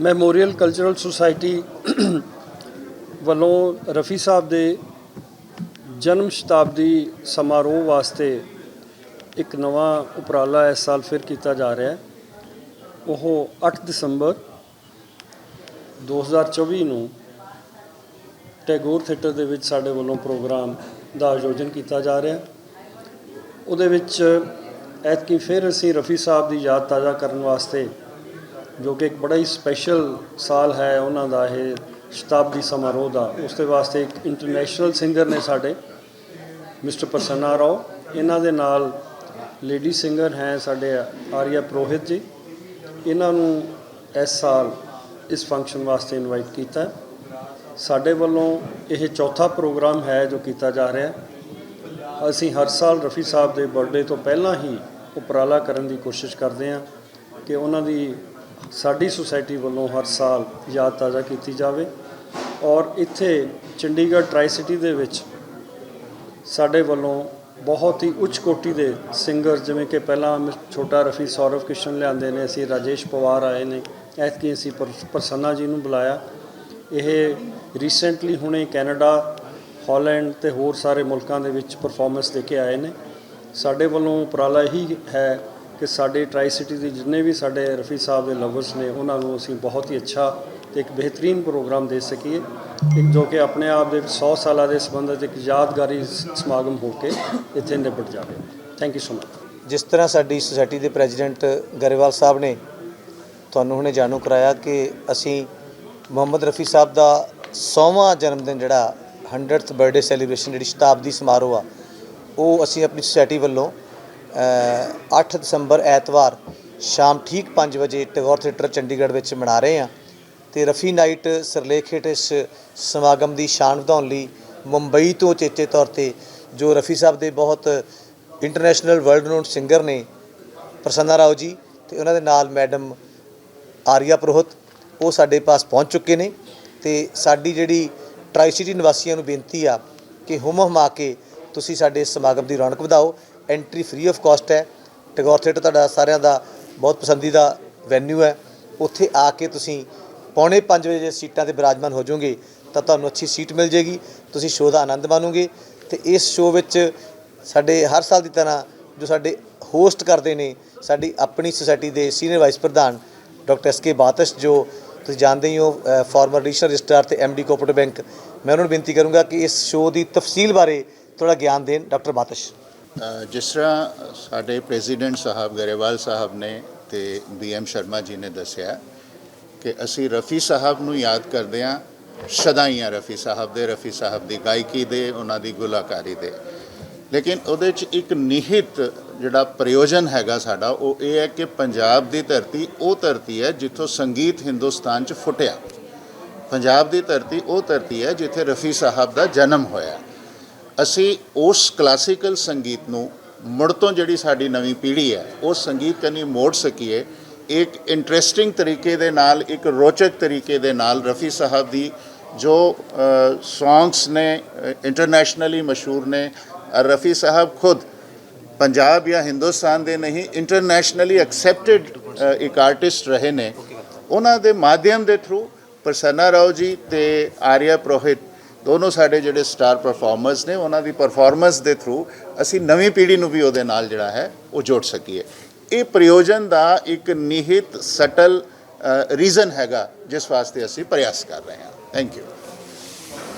Memorial cultural society ਵੱਲੋਂ ਰਫੀ ਸਾਹਿਬ ਦੇ ਜਨਮ ਸ਼ਤਾਬਦੀ ਸਮਾਰੋਹ ਵਾਸਤੇ ਇੱਕ ਨਵਾਂ ਉਪਰਾਲਾ ਇਸ ਸਾਲ ਫਿਰ ਕੀਤਾ ਜਾ ਰਿਹਾ ਹੈ। ਉਹ 8 ਦਸੰਬਰ 2024 ਨੂੰ ਟੈਗੋਰ ਥੀਏਟਰ ਦੇ ਵਿੱਚ ਸਾਡੇ ਵੱਲੋਂ ਪ੍ਰੋਗਰਾਮ ਦਾ ਆਯੋਜਨ ਕੀਤਾ ਜਾ ਰਿਹਾ ਉਹਦੇ ਵਿੱਚ ਐਤਕੀ ਫਿਰ ਅਸੀਂ ਰਫੀ ਸਾਹਿਬ ਦੀ ਯਾਦ ਤਾਜ਼ਾ ਕਰਨ ਵਾਸਤੇ ਜੋ ਕਿ ਇੱਕ ਬੜਾ ਹੀ ਸਪੈਸ਼ਲ ਸਾਲ ਹੈ ਉਹਨਾਂ ਦਾ ਇਹ ਸ਼ਤਾਬਦੀ ਸਮਾਰੋਹ ਦਾ। ਉਸ ਦੇ ਵਾਸਤੇ ਇੱਕ ਇੰਟਰਨੈਸ਼ਨਲ ਸਿੰਗਰ ਨੇ ਸਾਡੇ, ਮਿਸਟਰ ਪ੍ਰਸੰਨਾ ਰਾਓ। ਇਹਨਾਂ ਦੇ ਨਾਲ ਲੇਡੀ ਸਿੰਗਰ ਹੈ ਸਾਡੇ ਆਰੀਆ ਪ੍ਰੋਹਿਤ ਜੀ। ਇਹਨਾਂ ਨੂੰ ਇਸ ਸਾਲ ਇਸ ਫੰਕਸ਼ਨ ਵਾਸਤੇ ਇਨਵਾਈਟ ਕੀਤਾ। ਸਾਡੇ ਵੱਲੋਂ ਇਹ ਚੌਥਾ ਪ੍ਰੋਗਰਾਮ ਹੈ ਜੋ ਕੀਤਾ ਜਾ ਰਿਹਾ ਹੈ। ਅਸੀਂ ਹਰ ਸਾਲ ਰਫੀ ਸਾਹਿਬ ਦੇ ਬਰਥਡੇ ਤੋਂ ਪਹਿਲਾਂ ਹੀ ਉਪਰਾਲਾ ਕਰਨ ਦੀ ਕੋਸ਼ਿਸ਼ ਕਰਦੇ ਹਾਂ ਕਿ ਉਹਨਾਂ ਦੀ ਸਾਡੀ ਸੁਸਾਇਟੀ ਵੱਲੋਂ ਹਰ ਸਾਲ ਯਾਦ ਤਾਜ਼ਾ ਕੀਤੀ ਜਾਵੇ ਔਰ ਇੱਥੇ ਚੰਡੀਗੜ੍ਹ ਟਰਾਈ ਸਿਟੀ ਦੇ ਵਿੱਚ ਸਾਡੇ ਵੱਲੋਂ ਬਹੁਤ ਹੀ ਉੱਚ ਕੋਟੀ ਦੇ ਸਿੰਗਰ ਜਿਵੇਂ ਕਿ ਪਹਿਲਾਂ ਮ- ਛੋਟਾ ਰਫੀ ਸੌਰਵ ਕਿਸ਼ਨ ਲਿਆਂਦੇ ਨੇ, ਅਸੀਂ ਰਾਜੇਸ਼ ਪਵਾਰ ਆਏ ਨੇ, ਐਤਕੀ ਅਸੀਂ ਪਰ- ਪ੍ਰਸੰਨਾ ਜੀ ਨੂੰ ਬੁਲਾਇਆ। ਇਹ ਰੀਸੈਂਟਲੀ ਹੁਣੇ ਕੈਨੇਡਾ, ਹਾਲੈਂਡ ਤੇ ਹੋਰ ਸਾਰੇ ਮੁਲਕਾਂ ਦੇ ਵਿੱਚ ਪਰਫਾਰਮੈਂਸ ਦੇ ਕੇ ਆਏ ਨੇ। ਸਾਡੇ ਵੱਲੋਂ ਉਪਰਾਲਾ ਹੀ ਹੈ ਕਿ ਸਾਡੇ ਟਰਾਈ ਸਿਟੀ ਦੇ ਜਿੰਨੇ ਵੀ ਸਾਡੇ ਰਫੀ ਸਾਹਿਬ ਦੇ ਲਵਰਸ ਨੇ, ਉਹਨਾਂ ਨੂੰ ਅਸੀਂ ਬਹੁਤ ਹੀ ਅੱਛਾ ਤੇ ਇੱਕ ਬਿਹਤਰੀਨ ਪ੍ਰੋਗਰਾਮ ਦੇ ਸਕੀਏ, ਇੱਕ ਜੋ ਕਿ ਆਪਣੇ ਆਪ ਦੇ ਵਿੱਚ 100 ਸਾਲਾਂ ਦੇ ਸੰਬੰਧਿਤ ਇੱਕ ਯਾਦਗਾਰੀ ਸਮਾਗਮ ਹੋ ਕੇ ਇੱਥੇ ਨਿਬੜ ਜਾਵੇ। ਥੈਂਕ ਯੂ ਸੋ ਮਚ ਜਿਸ ਤਰ੍ਹਾਂ ਸਾਡੀ ਸੁਸਾਇਟੀ ਦੇ ਪ੍ਰੈਜ਼ੀਡੈਂਟ ਗਰੇਵਾਲ ਸਾਹਿਬ ਨੇ ਤੁਹਾਨੂੰ ਹੁਣੇ ਜਾਣੂ ਕਰਾਇਆ ਕਿ ਅਸੀਂ ਮੁਹੰਮਦ ਰਫੀ ਸਾਹਿਬ ਦਾ 100ਵਾਂ ਜਨਮ ਦਿਨ ਜਿਹੜਾ 100th ਬਰਥਡੇ ਸੈਲੀਬ੍ਰੇਸ਼ਨ ਜਿਹੜੀ ਸ਼ਤਾਬਦੀ ਸਮਾਰੋਹ ਆ, ਉਹ ਅਸੀਂ ਆਪਣੀ ਸੁਸਾਇਟੀ ਵੱਲੋਂ 8 ਦਸੰਬਰ ਐਤਵਾਰ ਸ਼ਾਮ ਠੀਕ 5 ਵਜੇ ਟੈਗੋਰ ਥੀਏਟਰ ਚੰਡੀਗੜ੍ਹ ਵਿੱਚ ਮਨਾ ਰਹੇ ਹਾਂ ਤੇ ਰਫੀ ਨਾਈਟ ਸਰਲੇਖ ਹੇਠ ਇਸ ਸਮਾਗਮ ਦੀ ਸ਼ਾਨ ਵਧਾਉਣ ਲਈ ਮੁੰਬਈ ਤੋਂ ਚੇਚੇ ਤੌਰ ਤੇ ਜੋ ਰਫੀ ਸਾਹਿਬ ਦੇ ਬਹੁਤ ਇੰਟਰਨੈਸ਼ਨਲ ਵਰਲਡ ਨੋਨ ਸਿੰਗਰ ਨੇ ਪ੍ਰਸੰਨਾ ਰਾਓ ਜੀ ਤੇ ਉਹਨਾਂ ਦੇ ਨਾਲ ਮੈਡਮ ਆਰੀਆ ਪ੍ਰੋਹਤ, ਉਹ ਸਾਡੇ ਪਾਸ ਪਹੁੰਚ ਚੁੱਕੇ ਨੇ ਤੇ ਸਾਡੀ ਜਿਹੜੀ ਟਰਾਈ ਸਿਟੀ ਨਿਵਾਸੀਆਂ ਨੂੰ ਬੇਨਤੀ ਆ ਕਿ ਹੁਮ ਹਮਾ ਕੇ ਤੁਸੀਂ ਸਾਡੇ ਇਸ ਸਮਾਗਮ ਦੀ ਰੌਣਕ ਵਧਾਓ। ਐਂਟਰੀ ਫ੍ਰੀ ਆਫ ਕਾਸਟ ਹੈ। ਟੈਗੋਰ ਥੀਏਟਰ ਤੁਹਾਡਾ ਸਾਰਿਆਂ ਦਾ ਬਹੁਤ ਪਸੰਦੀਦਾ ਵੈਨਿਊ ਹੈ। ਉੱਥੇ ਆ ਕੇ ਤੁਸੀਂ ਪੌਣੇ 5 ਵਜੇ ਜੇ ਸੀਟਾਂ ਤੇ ਬਿਰਾਜਮਾਨ ਹੋ ਜਾਓਗੇ, ਤਾਂ ਤੁਹਾਨੂੰ ਅੱਛੀ ਸੀਟ ਮਿਲ ਜੇਗੀ ਤੁਸੀਂ ਸ਼ੋਅ ਦਾ ਆਨੰਦ ਮਾਣੋਗੇ। ਤੇ ਇਸ ਸ਼ੋਅ ਵਿੱਚ ਸਾਡੇ ਹਰ ਸਾਲ ਦੀ ਤਰ੍ਹਾਂ ਜੋ ਸਾਡੇ ਹੋਸਟ ਕਰਦੇ ਨੇ, ਸਾਡੀ ਆਪਣੀ ਸੁਸਾਇਟੀ ਦੇ ਸੀਨੀਅਰ ਵਾਈਸ ਪ੍ਰਧਾਨ ਡਾਕਟਰ ਐਸ ਕੇ ਬਾਤਸ਼ ਜੋ ਤੁਸੀਂ ਜਾਣਦੇ ਹੀ ਹੋ ਫਾਰਮਰ ਰਜਿਸਟਰ ਰਜਿਸਟਰਾਰ ਤੇ ਐਮਡੀ ਕੋਆਪਰੇਟਿਵ ਬੈਂਕ ਮੈਂ ਉਹਨਾਂ ਨੂੰ ਬੇਨਤੀ ਕਰੂੰਗਾ ਕਿ ਇਸ ਸ਼ੋਅ ਦੀ ਤਫਸੀਲ ਬਾਰੇ ਥੋੜਾ ਗਿਆਨ ਦੇਣ ਡਾਕਟਰ ਬਾਤਸ਼ ਜਿਸ ਤਰ੍ਹਾਂ ਸਾਡੇ ਪ੍ਰੈਜ਼ੀਡੈਂਟ ਸਾਹਿਬ ਗਰੇਵਾਲ ਸਾਹਿਬ ਨੇ ਤੇ ਬੀਐਮ ਸ਼ਰਮਾ ਜੀ ਨੇ ਦੱਸਿਆ ਕਿ ਅਸੀਂ ਰਫੀ ਸਾਹਿਬ ਨੂੰ ਯਾਦ ਕਰਦੇ ਹਾਂ, ਸਦਾਈਆਂ ਰਫੀ ਸਾਹਿਬ ਦੇ, ਰਫੀ ਸਾਹਿਬ ਦੀ ਗਾਇਕੀ ਦੇ, ਉਹਨਾਂ ਦੀ ਗੁਲਾਕਾਰੀ ਦੇ। ਲੇਕਿਨ ਉਹਦੇ 'ਚ ਇੱਕ ਨਿਹਿਤ ਜਿਹੜਾ ਪ੍ਰਯੋਜਨ ਹੈਗਾ ਸਾਡਾ, ਉਹ ਇਹ ਹੈ ਕਿ ਪੰਜਾਬ ਦੀ ਧਰਤੀ ਉਹ ਧਰਤੀ ਹੈ ਜਿੱਥੋਂ ਸੰਗੀਤ ਹਿੰਦੁਸਤਾਨ 'ਚ ਫੁੱਟਿਆ। ਪੰਜਾਬ ਦੀ ਧਰਤੀ ਉਹ ਧਰਤੀ ਹੈ ਜਿੱਥੇ ਰਫੀ ਸਾਹਿਬ ਦਾ ਜਨਮ ਹੋਇਆ। ਅਸੀਂ ਉਸ ਕਲਾਸੀਕਲ ਸੰਗੀਤ ਨੂੰ ਮੁੜ ਤੋਂ ਜਿਹੜੀ ਸਾਡੀ ਨਵੀਂ ਪੀੜ੍ਹੀ ਹੈ, ਉਹ ਸੰਗੀਤ ਕਨੀ ਮੋੜ ਸਕੀਏ, ਇੱਕ ਇੰਟਰਸਟਿੰਗ ਤਰੀਕੇ ਦੇ ਨਾਲ, ਇੱਕ ਰੋਚਕ ਤਰੀਕੇ ਦੇ ਨਾਲ ਰਫੀ ਸਾਹਿਬ ਦੀ ਜੋ ਸੌਂਗਸ ਨੇ ਇੰਟਰਨੈਸ਼ਨਲੀ ਮਸ਼ਹੂਰ ਨੇ ਰਫੀ ਸਾਹਿਬ ਖੁਦ ਪੰਜਾਬ ਜਾਂ ਹਿੰਦੁਸਤਾਨ ਦੇ ਨਹੀਂ ਇੰਟਰਨੈਸ਼ਨਲੀ ਐਕਸੈਪਟਿਡ ਇੱਕ ਆਰਟਿਸਟ ਰਹੇ ਨੇ। ਉਹਨਾਂ ਦੇ ਮਾਧਿਅਮ ਦੇ ਥਰੂ ਪ੍ਰਸੰਨਾ ਰਾਓ ਜੀ ਤੇ ਆਰੀਆ ਪ੍ਰੋਹਿਤ ਦੋਨੋਂ ਸਾਡੇ ਜਿਹੜੇ ਸਟਾਰ ਪਰਫਾਰਮਰਸ ਨੇ, ਉਹਨਾਂ ਦੀ ਪਰਫਾਰਮੈਂਸ ਦੇ ਥਰੂ ਅਸੀਂ ਨਵੀਂ ਪੀੜ੍ਹੀ ਨੂੰ ਵੀ ਉਹਦੇ ਨਾਲ ਜਿਹੜਾ ਹੈ, ਉਹ ਜੋੜ ਸਕੀਏ। ਇਹ ਪ੍ਰਯੋਜਨ ਦਾ ਇੱਕ ਨਿਹਿਤ ਸਟਲ ਰੀਜ਼ਨ ਹੈਗਾ, ਜਿਸ ਵਾਸਤੇ ਅਸੀਂ ਪ੍ਰਯਾਸ ਕਰ ਰਹੇ ਹਾਂ। Thank you